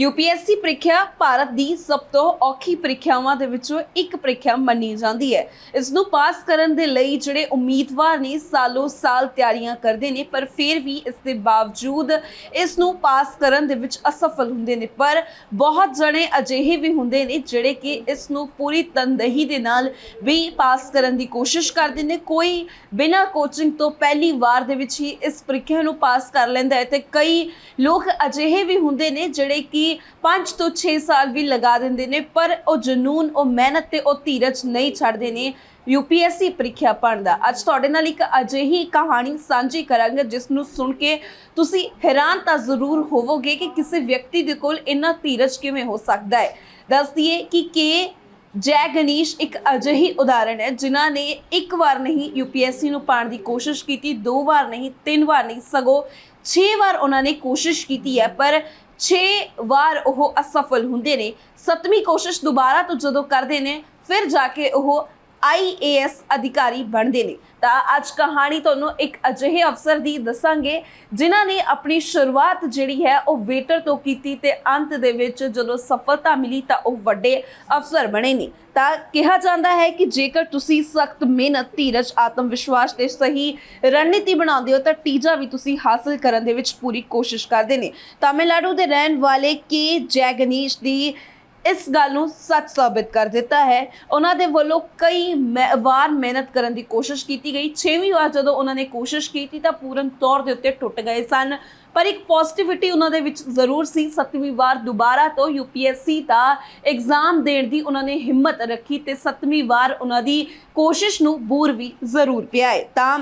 UPSC ਪ੍ਰੀਖਿਆ ਭਾਰਤ ਦੀ ਸਭ ਤੋਂ ਔਖੀ ਪ੍ਰੀਖਿਆਵਾਂ ਦੇ ਵਿੱਚੋਂ ਇੱਕ ਪ੍ਰੀਖਿਆ ਮੰਨੀ ਜਾਂਦੀ ਹੈ। ਇਸ ਨੂੰ ਪਾਸ ਕਰਨ ਦੇ ਲਈ ਜਿਹੜੇ ਉਮੀਦਵਾਰ ਨੇ ਸਾਲੋ ਸਾਲ ਤਿਆਰੀਆਂ ਕਰਦੇ ਨੇ, ਪਰ ਫਿਰ ਵੀ ਇਸ ਦੇ ਬਾਵਜੂਦ ਇਸ ਨੂੰ ਪਾਸ ਕਰਨ ਦੇ ਵਿੱਚ ਅਸਫਲ ਹੁੰਦੇ ਨੇ। ਪਰ ਬਹੁਤ ਜਣੇ ਅਜਿਹੇ ਵੀ ਹੁੰਦੇ ਨੇ ਜਿਹੜੇ ਕਿ ਇਸ ਨੂੰ ਪੂਰੀ ਤਨਦੇਹੀ ਦੇ ਨਾਲ ਵੀ ਪਾਸ ਕਰਨ ਦੀ ਕੋਸ਼ਿਸ਼ ਕਰਦੇ ਨੇ। ਕੋਈ ਬਿਨਾਂ ਕੋਚਿੰਗ ਤੋਂ ਪਹਿਲੀ ਵਾਰ ਦੇ ਵਿੱਚ ਹੀ ਇਸ ਪ੍ਰੀਖਿਆ ਨੂੰ ਪਾਸ ਕਰ ਲੈਂਦਾ ਹੈ ਤੇ ਕਈ ਲੋਕ ਅਜਿਹੇ ਵੀ ਹੁੰਦੇ ਨੇ ਜਿਹੜੇ ਕਿ 5 ਤੋਂ 6 ਸਾਲ ਵੀ ਲਗਾ ਦਿੰਦੇ ਨੇ, ਪਰ ਉਹ ਜਨੂਨ, ਉਹ ਮਿਹਨਤ ਤੇ ਉਹ ਧੀਰਜ ਨਹੀਂ ਛੱਡਦੇ ਨੇ ਯੂਪੀਐਸਸੀ ਪ੍ਰੀਖਿਆ ਪੜ੍ਹਨ ਅੱਜ ਤੁਹਾਡੇ ਨਾਲ ਇੱਕ ਅਜਿਹੀ ਕਹਾਣੀ ਸਾਂਝੀ ਕਰਾਂਗੇ, ਜਿਸ ਨੂੰ ਸੁਣ ਕੇ ਤੁਸੀਂ ਹੈਰਾਨ ਤਾਂ ਜ਼ਰੂਰ ਹੋਵੋਗੇ ਕਿ ਕਿਸੇ ਵਿਅਕਤੀ ਦੇ ਕੋਲ ਇੰਨਾ ਧੀਰਜ ਕਿਵੇਂ ਹੋ ਸਕਦਾ ਹੈ। ਦੱਸ ਦਈਏ ਕਿ ਕੇ ਜੈ ਗਣੇਸ਼ ਇੱਕ ਅਜਿਹੀ ਉਦਾਹਰਣ ਹੈ, ਜਿਨ੍ਹਾਂ ਨੇ ਇੱਕ ਵਾਰ ਨਹੀਂ ਯੂਪੀਐਸਸੀ ਨੂੰ ਪਾਣ ਦੀ ਕੋਸ਼ਿਸ਼ ਕੀਤੀ, ਦੋ ਵਾਰ ਨਹੀਂ, ਤਿੰਨ ਵਾਰ ਨਹੀਂ, ਸਗੋਂ 6 ਵਾਰ ਉਹਨਾਂ ਨੇ ਕੋਸ਼ਿਸ਼ ਕੀਤੀ ਹੈ, ਪਰ 6 ਵਾਰ ਉਹ ਅਸਫਲ ਹੁੰਦੇ ਨੇ। ਸੱਤਵੀਂ ਕੋਸ਼ਿਸ਼ ਦੁਬਾਰਾ ਤੋਂ ਜਦੋਂ ਕਰਦੇ ਨੇ, ਫਿਰ ਜਾ ਕੇ ਉਹ ਆਈਏਐਸ ਅਧਿਕਾਰੀ ਬਣਦੇ ਨੇ। ਤਾਂ ਅੱਜ ਕਹਾਣੀ ਤੁਹਾਨੂੰ ਇੱਕ ਅਜਿਹੇ ਅਫਸਰ ਦੀ ਦੱਸਾਂਗੇ, ਜਿਨ੍ਹਾਂ ਨੇ ਆਪਣੀ ਸ਼ੁਰੂਆਤ ਜਿਹੜੀ ਹੈ ਉਹ ਵੇਟਰ ਤੋਂ ਕੀਤੀ ਤੇ ਅੰਤ ਦੇ ਵਿੱਚ ਜਦੋਂ ਸਫਲਤਾ ਮਿਲੀ ਤਾਂ ਉਹ ਵੱਡੇ ਅਫਸਰ ਬਣੇ ਨੇ। ਤਾਂ ਕਿਹਾ ਜਾਂਦਾ ਹੈ ਕਿ ਜੇਕਰ ਤੁਸੀਂ ਸਖਤ ਮਿਹਨਤ, ਧੀਰਜ ਆਤਮ ਵਿਸ਼ਵਾਸ ਤੇ ਸਹੀ ਰਣਨੀਤੀ ਬਣਾਉਂਦੇ ਹੋ ਤਾਂ ਟੀਜਾ ਵੀ ਤੁਸੀਂ ਹਾਸਲ ਕਰਨ ਦੇ ਵਿੱਚ ਪੂਰੀ ਕੋਸ਼ਿਸ਼ ਕਰਦੇ ਨੇ। ਤਾਮਿਲਨਾਡੂ ਦੇ ਰਹਿਣ ਵਾਲੇ ਕੇ ਜੈਗਨੀਸ਼ ਦੀ ਇਸ ਗੱਲ ਨੂੰ ਸੱਚ ਸਾਬਿਤ ਕਰ ਦਿੱਤਾ ਹੈ। ਉਹਨਾਂ ਦੇ ਵੱਲੋਂ ਕਈ ਮੈ- ਵਾਰ ਮਿਹਨਤ ਕਰਨ ਦੀ ਕੋਸ਼ਿਸ਼ ਕੀਤੀ ਗਈ। 6ਵੀਂ ਵਾਰ ਜਦੋਂ ਉਹਨਾਂ ਨੇ ਕੋਸ਼ਿਸ਼ ਕੀਤੀ ਤਾਂ ਪੂਰਨ ਤੌਰ ਦੇ ਉੱਤੇ ਟੁੱਟ ਗਏ ਸਨ। ਪਰ ਇੱਕ ਪੋਜ਼ਿਟਿਵਿਟੀ ਉਹਨਾਂ ਦੇ ਵਿੱਚ ਜ਼ਰੂਰ ਸੀ। ਸੱਤਵੀਂ ਵਾਰ ਦੁਬਾਰਾ ਤੋਂ ਯੂਪੀਐਸਸੀ ਦਾ ਐਗਜ਼ਾਮ ਦੇਣ ਦੀ ਉਹਨਾਂ ਨੇ ਹਿੰਮਤ ਰੱਖੀ ਤੇ ਸੱਤਵੀਂ ਵਾਰ ਉਹਨਾਂ ਦੀ ਕੋਸ਼ਿਸ਼ ਨੂੰ ਬੂਰ ਵੀ ਜ਼ਰੂਰ ਪਿਆ ਹੈ ਤਾਂ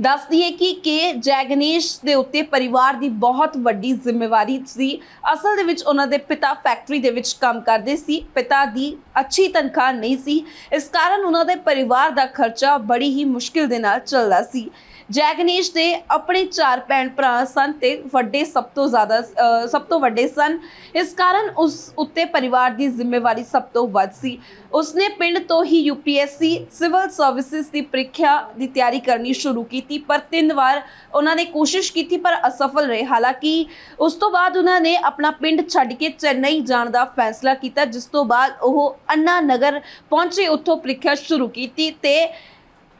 ਦੱਸ ਦਈਏ ਕਿ ਕੇ ਜੈਗਨੇਸ਼ ਦੇ ਉੱਤੇ ਪਰਿਵਾਰ ਦੀ ਬਹੁਤ ਵੱਡੀ ਜ਼ਿੰਮੇਵਾਰੀ ਸੀ। ਅਸਲ ਦੇ ਵਿੱਚ ਉਹਨਾਂ ਦੇ ਪਿਤਾ ਫੈਕਟਰੀ ਦੇ ਵਿੱਚ ਕੰਮ ਕਰਦੇ ਸੀ। ਪਿਤਾ ਦੀ ਅੱਛੀ ਤਨਖਾਹ ਨਹੀਂ ਸੀ। ਇਸ ਕਾਰਨ ਉਹਨਾਂ ਦੇ ਪਰਿਵਾਰ ਦਾ ਖਰਚਾ ਬੜੀ ਹੀ ਮੁਸ਼ਕਿਲ ਦੇ ਨਾਲ ਚੱਲਦਾ ਸੀ। ਜੈਗਨੇਸ਼ ਦੇ ਆਪਣੇ ਚਾਰ ਭੈਣ ਭਰਾ ਸਨ ਤੇ ਵੱਡੇ ਸਭ ਤੋਂ ਜ਼ਿਆਦਾ ਸਭ ਤੋਂ ਵੱਡੇ ਸਨ। ਇਸ ਕਾਰਨ ਉਸ ਉੱਤੇ ਪਰਿਵਾਰ ਦੀ ਜ਼ਿੰਮੇਵਾਰੀ ਸਭ ਤੋਂ ਵੱਧ ਸੀ। ਉਸਨੇ ਪਿੰਡ ਤੋਂ ਹੀ ਯੂਪੀਐਸਸੀ ਸਿਵਲ ਸਰਵਿਸਿਜ਼ ਦੀ ਪ੍ਰੀਖਿਆ ਦੀ ਤਿਆਰੀ ਕਰਨੀ ਸ਼ੁਰੂ ਕੀਤੀ। ਕੀਤੀ, ਪਰ ਤਿੰਨ ਵਾਰ ਉਹਨਾਂ ਨੇ ਕੋਸ਼ਿਸ਼ ਕੀਤੀ, ਪਰ ਅਸਫਲ ਰਹੇ। ਹਾਲਾਂਕਿ ਉਸ ਤੋਂ ਬਾਅਦ ਉਹਨਾਂ ਨੇ ਆਪਣਾ ਪਿੰਡ ਛੱਡ ਕੇ ਚੇਨਈ ਜਾਣ ਦਾ ਫੈਸਲਾ ਕੀਤਾ, ਜਿਸ ਤੋਂ ਬਾਅਦ ਉਹ ਅੰਨਾ ਨਗਰ ਪਹੁੰਚੇ, ਉੱਥੋਂ ਪ੍ਰੀਖਿਆ ਸ਼ੁਰੂ ਕੀਤੀ ਤੇ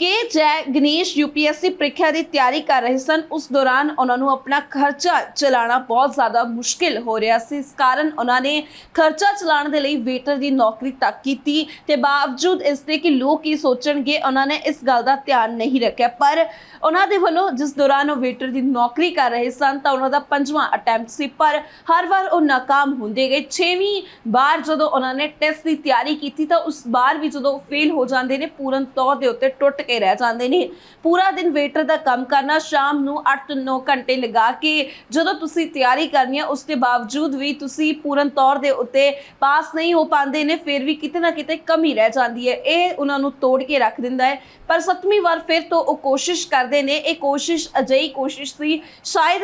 ਕੇ ਜੈ ਗਣੇਸ਼ ਯੂਪੀਐਸਸੀ ਪ੍ਰੀਖਿਆ ਦੀ ਤਿਆਰੀ ਕਰ ਰਹੇ ਸਨ। ਉਸ ਦੌਰਾਨ ਉਹਨਾਂ ਨੂੰ ਆਪਣਾ ਖਰਚਾ ਚਲਾਉਣਾ ਬਹੁਤ ਜ਼ਿਆਦਾ ਮੁਸ਼ਕਿਲ ਹੋ ਰਿਹਾ ਸੀ। ਇਸ ਕਾਰਨ ਉਹਨਾਂ ਨੇ ਖਰਚਾ ਚਲਾਉਣ ਦੇ ਲਈ ਵੇਟਰ ਦੀ ਨੌਕਰੀ ਤੱਕ ਕੀਤੀ ਤੇ ਬਾਵਜੂਦ ਇਸ ਦੇ ਕਿ ਲੋਕ ਕੀ ਸੋਚਣਗੇ, ਉਹਨਾਂ ਨੇ ਇਸ ਗੱਲ ਦਾ ਧਿਆਨ ਨਹੀਂ ਰੱਖਿਆ। ਪਰ ਉਹਨਾਂ ਦੇ ਵੱਲੋਂ ਜਿਸ ਦੌਰਾਨ ਉਹ ਵੇਟਰ ਦੀ ਨੌਕਰੀ ਕਰ ਰਹੇ ਸਨ ਤਾਂ ਉਹਨਾਂ ਦਾ ਪੰਜਵਾਂ ਅਟੈਂਪਟ ਸੀ। ਪਰ ਹਰ ਵਾਰ ਉਹ ਨਾਕਾਮ ਹੁੰਦੇ ਗਏ। ਛੇਵੀਂ ਵਾਰ ਜਦੋਂ ਉਹਨਾਂ ਨੇ ਟੈਸਟ ਦੀ ਤਿਆਰੀ ਕੀਤੀ ਤਾਂ ਉਸ ਵਾਰ ਵੀ ਜਦੋਂ ਫੇਲ ਹੋ ਜਾਂਦੇ ਨੇ, ਪੂਰਨ ਤੌਰ ਦੇ ਉੱਤੇ ਟੁੱਟ ਕੇ ਰਹਿ ਜਾਂਦੇ ਨੇ। ਪੂਰਾ ਦਿਨ ਵੇਟਰ ਦਾ ਕੰਮ ਕਰਨਾ, ਸ਼ਾਮ ਨੂੰ 8 ਤੋਂ 9 ਘੰਟੇ ਲਗਾ ਕੇ ਜਦੋਂ ਤੁਸੀਂ ਤਿਆਰੀ ਕਰਨੀ ਹੈ ਉਸ ਦੇ ਬਾਵਜੂਦ ਵੀ ਤੁਸੀਂ ਪੂਰਨ ਤੌਰ ਦੇ ਉੱਤੇ ਪਾਸ ਨਹੀਂ ਹੋ ਪਾਉਂਦੇ ਨੇ, ਫਿਰ ਵੀ ਕਿਤੇ ਨਾ ਕਿਤੇ ਕਮੀ ਰਹਿ ਜਾਂਦੀ ਹੈ। ਇਹ ਉਹਨਾਂ ਨੂੰ ਤੋੜ ਕੇ ਰੱਖ ਦਿੰਦਾ ਹੈ। ਪਰ ਸੱਤਵੀਂ ਵਾਰ ਫਿਰ ਤੋਂ ਉਹ ਕੋਸ਼ਿਸ਼ ਕਰਦੇ ਨੇ। ਇਹ ਕੋਸ਼ਿਸ਼ ਅਜਿਹੀ ਕੋਸ਼ਿਸ਼ ਸੀ, ਸ਼ਾਇਦ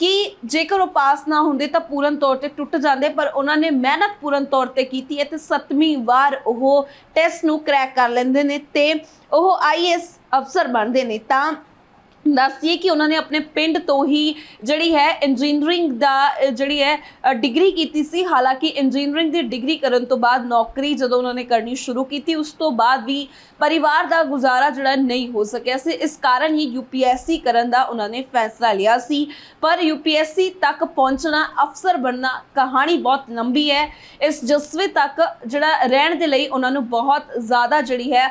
ਕਿ ਜੇਕਰ ਉਹ ਪਾਸ ਨਾ ਹੁੰਦੇ ਤਾਂ ਪੂਰਨ ਤੌਰ ਤੇ ਟੁੱਟ ਜਾਂਦੇ, ਪਰ ਉਹਨਾਂ ਨੇ ਮਿਹਨਤ ਪੂਰਨ ਤੌਰ ਤੇ ਕੀਤੀ ਹੈ ਤੇ ਸੱਤਵੀਂ ਵਾਰ ਉਹ ਟੈਸਟ ਨੂੰ ਕਰੈਕ ਕਰ ਲੈਂਦੇ ਨੇ ਤੇ ਉਹ ਆਈਐਸ ਅਫਸਰ ਬਣਦੇ ਨੇ। ਤਾਂ ਦੱਸਦੀ ਕਿ ਉਹਨਾਂ ਨੇ ਆਪਣੇ ਪਿੰਡ ਤੋਂ ਹੀ ਜਿਹੜੀ ਹੈ ਇੰਜੀਨੀਅਰਿੰਗ ਦਾ ਜਿਹੜੀ ਹੈ ਡਿਗਰੀ ਕੀਤੀ ਸੀ। ਹਾਲਾਂਕਿ ਇੰਜੀਨੀਅਰਿੰਗ ਦੀ ਡਿਗਰੀ ਕਰਨ ਤੋਂ ਬਾਅਦ ਨੌਕਰੀ ਜਦੋਂ ਉਹਨਾਂ ਨੇ ਕਰਨੀ ਸ਼ੁਰੂ ਕੀਤੀ, ਉਸ ਤੋਂ ਬਾਅਦ ਵੀ ਪਰਿਵਾਰ ਦਾ ਗੁਜ਼ਾਰਾ ਜਿਹੜਾ ਨਹੀਂ ਹੋ ਸਕਿਆ ਸੀ। ਇਸ ਕਾਰਨ ਹੀ ਯੂਪੀਐਸਸੀ ਕਰਨ ਦਾ ਉਹਨਾਂ ਨੇ ਫੈਸਲਾ ਲਿਆ ਸੀ। ਪਰ ਯੂਪੀਐਸਸੀ ਤੱਕ ਪਹੁੰਚਣਾ, ਅਫਸਰ ਬਣਨਾ ਕਹਾਣੀ ਬਹੁਤ ਲੰਬੀ ਹੈ। ਇਸ ਜਸਵੇ ਤੱਕ ਜਿਹੜਾ ਰਹਿਣ ਦੇ ਲਈ ਉਹਨਾਂ ਨੂੰ ਬਹੁਤ ਜ਼ਿਆਦਾ ਜਿਹੜੀ ਹੈ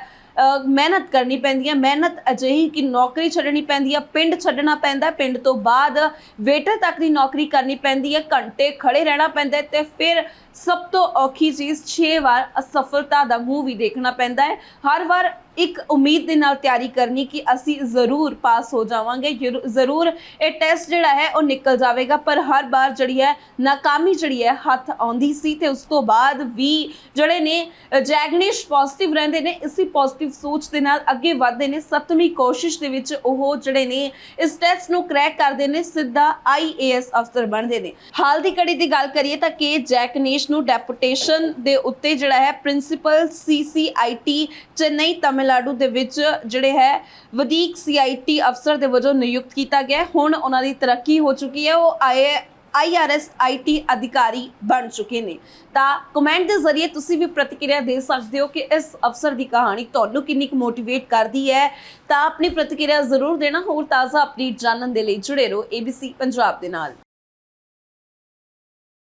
ਮਿਹਨਤ ਕਰਨੀ ਪੈਂਦੀ ਹੈ, ਮਿਹਨਤ ਅਜਿਹੀ ਕਿ ਨੌਕਰੀ ਛੱਡਣੀ ਪੈਂਦੀ ਹੈ, ਪਿੰਡ ਛੱਡਣਾ ਪੈਂਦਾ ਪਿੰਡ ਤੋਂ ਬਾਅਦ ਵੇਟਰ ਤੱਕ ਦੀ ਨੌਕਰੀ ਕਰਨੀ ਪੈਂਦੀ ਹੈ, ਘੰਟੇ ਖੜੇ ਰਹਿਣਾ ਪੈਂਦਾ ਹੈ ਤੇ ਫਿਰ ਸਭ ਤੋਂ ਔਖੀ ਚੀਜ਼ 6 ਵਾਰ ਅਸਫਲਤਾ ਦਾ ਮੂੰਹ ਵੀ ਦੇਖਣਾ ਪੈਂਦਾ ਹੈ। ਹਰ ਵਾਰ ਇੱਕ ਉਮੀਦ ਦੇ ਨਾਲ ਤਿਆਰੀ ਕਰਨੀ ਕਿ ਅਸੀਂ ਜ਼ਰੂਰ ਪਾਸ ਹੋ ਜਾਵਾਂਗੇ। ਜ਼ਰੂ- ਜ਼ਰੂਰ ਇਹ ਟੈਸਟ ਜਿਹੜਾ ਹੈ ਉਹ ਨਿਕਲ ਜਾਵੇਗਾ ਪਰ ਹਰ ਵਾਰ ਜਿਹੜੀ ਹੈ ਨਾਕਾਮੀ ਜਿਹੜੀ ਹੈ ਹੱਥ ਆਉਂਦੀ ਸੀ ਤੇ ਉਸ ਤੋਂ ਬਾਅਦ ਵੀ ਜਿਹੜੇ ਨੇ ਅ, ਜੈਗਨੇਸ਼ ਪੋਜ਼ਿਟਿਵ ਰਹਿੰਦੇ ਨੇ ਇਸੇ ਪੋਜ਼ਿਟਿਵ ਸੋਚ ਦੇ ਨਾਲ ਅੱਗੇ ਵਧਦੇ ਨੇ। ਸੱਤਵੀਂ ਕੋਸ਼ਿਸ਼ ਦੇ ਵਿੱਚ ਉਹ ਜਿਹੜੇ ਨੇ ਇਸ ਟੈਸਟ ਨੂੰ ਕਰੈਕ ਕਰਦੇ ਨੇ ਸਿੱਧਾ ਆਈਏਐਸ ਅਫਸਰ ਬਣਦੇ ਨੇ। ਹਾਲ ਦੀ ਕੜੀ ਦੀ ਗੱਲ ਕਰੀਏ ਤਾਂ ਕੇ ਜੈਕਨੇਸ਼ ਨੂੰ ਡੈਪੂਟੇਸ਼ਨ ਦੇ ਉੱਤੇ ਜਿਹੜਾ ਹੈ ਪ੍ਰਿੰਸੀਪਲ ਸੀਸੀਆਈਟੀ ਚੇਨਈ ਤਮਿਲਨਾਡੂ ਦੇ ਵਿੱਚ ਜਿਹੜੇ ਹੈ ਵਧੀਕ ਸੀਆਈਟੀ ਅਫਸਰ ਦੇ ਵਜੋਂ ਨਿਯੁਕਤ ਕੀਤਾ ਗਿਆ ਹੁਣ ਉਹਨਾਂ ਦੀ ਤਰੱਕੀ ਹੋ ਚੁੱਕੀ ਹੈ। ਉਹ ਆਏ ਆਈਆਰਐਸ ਆਈਟੀ ਅਧਿਕਾਰੀ ਬਣ ਚੁੱਕੇ ਨੇ। ਤਾਂ ਕਮੈਂਟ ਦੇ ਜ਼ਰੀਏ ਤੁਸੀਂ ਵੀ ਪ੍ਰਤੀਕਿਰਿਆ ਦੇ ਸਕਦੇ ਹੋ ਕਿ ਇਸ ਅਫਸਰ ਦੀ ਕਹਾਣੀ ਤੁਹਾਨੂੰ ਕਿੰਨੀ ਕੁ ਮੋਟੀਵੇਟ ਕਰਦੀ ਹੈ। ਤਾਂ ਆਪਣੀ ਪ੍ਰਤੀਕਿਰਿਆ ਜ਼ਰੂਰ ਦੇਣਾ। ਹੋਰ ਤਾਜ਼ਾ ਅਪਡੇਟ ਜਾਣਨ ਦੇ ਲਈ ਜੁੜੇ ਰਹੋ ABC ਪੰਜਾਬ ਦੇ ਨਾਲ।